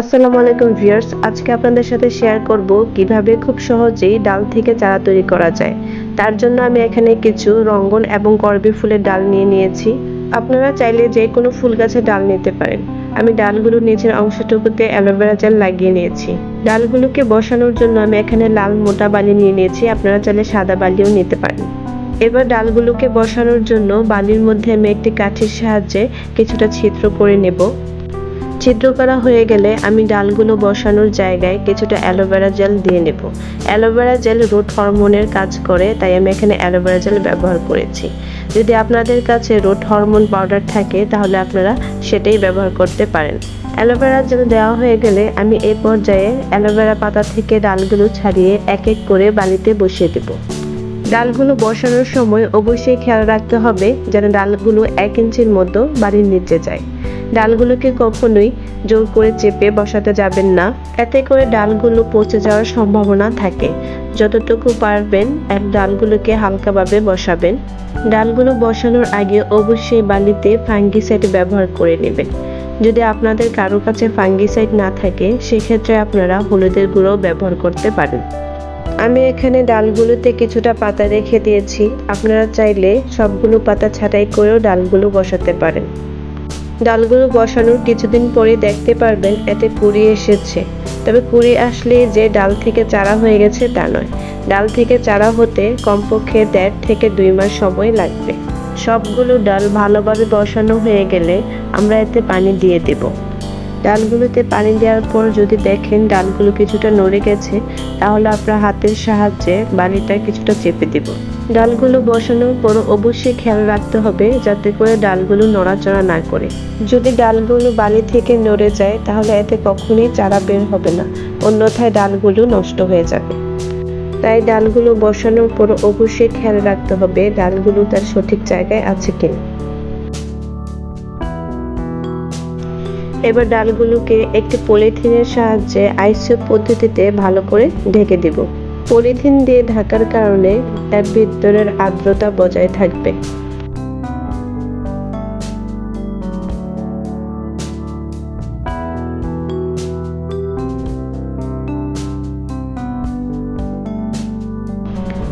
আসসালামু আলাইকুম ভিউয়ার্স, আজকে আপনাদের সাথে শেয়ার করব কীভাবে খুব সহজেই ডাল থেকে চারা তৈরি করা যায়। তার জন্য আমি এখানে কিছু রঙ্গন এবং করবি ফুলের ডাল নিয়ে নিয়েছি। আপনারা চাইলে যে কোনো ফুল গাছের ডাল নিতে পারেন। আমি ডালগুলো নিচের অংশটুকুতে অ্যালোভেরা জেল লাগিয়ে নিয়েছি। ডালগুলোকে বসানোর জন্য আমি এখানে লাল মোটা বালি নিয়ে নিয়েছি, আপনারা চাইলে সাদা বালিও নিতে পারেন। এবার ডালগুলোকে বসানোর জন্য বালির মধ্যে আমি একটি কাঠির সাহায্যে কিছুটা ছিদ্র করে নেব। ছিদ্র করা হয়ে গেলে আমি ডালগুলো বসানোর জায়গায় কিছুটা অ্যালোভেরা জেল দিয়ে নেব। অ্যালোভেরা জেল রুট হরমোনের কাজ করে, তাই আমি এখানে অ্যালোভেরা জেল ব্যবহার করেছি। যদি আপনাদের কাছে রুট হরমোন পাউডার থাকে, তাহলে আপনারা সেটাই ব্যবহার করতে পারেন। অ্যালোভেরা জেল দেওয়া হয়ে গেলে আমি এই পর্যায়ে অ্যালোভেরা পাতা থেকে ডালগুলো ছাড়িয়ে এক এক করে বালিতে বসিয়ে দেব। ডালগুলো বসানোর সময় অবশ্যই খেয়াল রাখতে হবে যেন ডালগুলো এক ইঞ্চির মতো বাড়ির নিচে যায়। ডালগুলোকে কখনোই জোর করে চেপে বসাতে যাবেন না। এতে করে ডালগুলো পচে যাওয়ার সম্ভাবনা থাকে। যতটুকু পারবেন এক ডালগুলোকে হালকাভাবে বসাবেন। ডালগুলো বসানোর আগে অবশ্যই বালিতে ফাঙ্গিসাইড ব্যবহার করে নেবেন। যদি আপনাদের কারোর কাছে ফাঙ্গিসাইড না থাকে, সেক্ষেত্রে আপনারা হলুদের গুঁড়ো ব্যবহার করতে পারেন। আমি এখানে ডালগুলোতে কিছুটা পাতা রেখে দিয়েছি। আপনারা চাইলে সবগুলো পাতা ছাঁটাই করেও ডালগুলো বসাতে পারেন। ডালগুলো বসানোর কিছুদিন পরে দেখতে পারবেন, এতে কুড়ি এসেছে। তবে কুড়ি আসলে যে ডাল থেকে চারা হয়ে গেছে তা নয়। ডাল থেকে চারা হতে কমপক্ষে দেড় থেকে দুই মাস সময় লাগবে। সবগুলো ডাল ভালোভাবে বসানো হয়ে গেলে আমরা এতে পানি দিয়ে দেব। ডালগুলোতে পানি দেওয়ার পর যদি দেখেন ডালগুলো কিছুটা নড়ে গেছে, তাহলে আপনার হাতের সাহায্যে বালিটা কিছুটা চেপে দেব। ডালগুলো বসানোর পর অবশ্যই খেয়াল রাখতে হবে যাতে করে ডালগুলো নড়াচড়া না করে। যদি ডালগুলো বালি থেকে নড়ে যায়, তাহলে এতে কখনোই চারা বের হবে না, অন্যথায় ডালগুলো নষ্ট হয়ে যাবে। তাই ডালগুলো বসানোর পর অবশ্যই খেয়াল রাখতে হবে ডালগুলো তার সঠিক জায়গায় আছে কিনা। এবার ডালগুলোকে একটি পলিথিনের সাহায্যে আইসিও পদ্ধতিতে ভালো করে ঢেকে দেব। পলিথিন দিয়ে ঢাকার কারণে এর ভিতরের আর্দ্রতা বজায় থাকবে।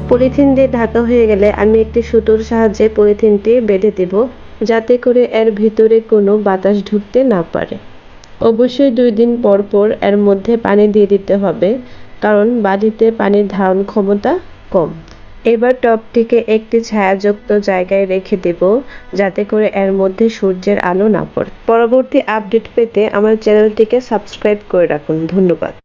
পলিথিন দিয়ে ঢাকা হয়ে গেলে আমি একটি সুতোর সাহায্যে পলিথিনটি বেঁধে দেব। যাতে করে এর ভিতরে কোনো বাতাস ঢুকতে না পারে। অবশ্যই দুই দিন পর পর এর মধ্যে পানি দিয়ে দিতে হবে, কারণ বালিতে পানির ধারণ ক্ষমতা কম। এবার টবটিকে একটি ছায়াযুক্ত জায়গায় রেখে দেব, যাতে করে এর মধ্যে সূর্যের আলো না পড়ে। পরবর্তী আপডেট পেতে আমার চ্যানেলটিকে সাবস্ক্রাইব করে রাখুন। ধন্যবাদ।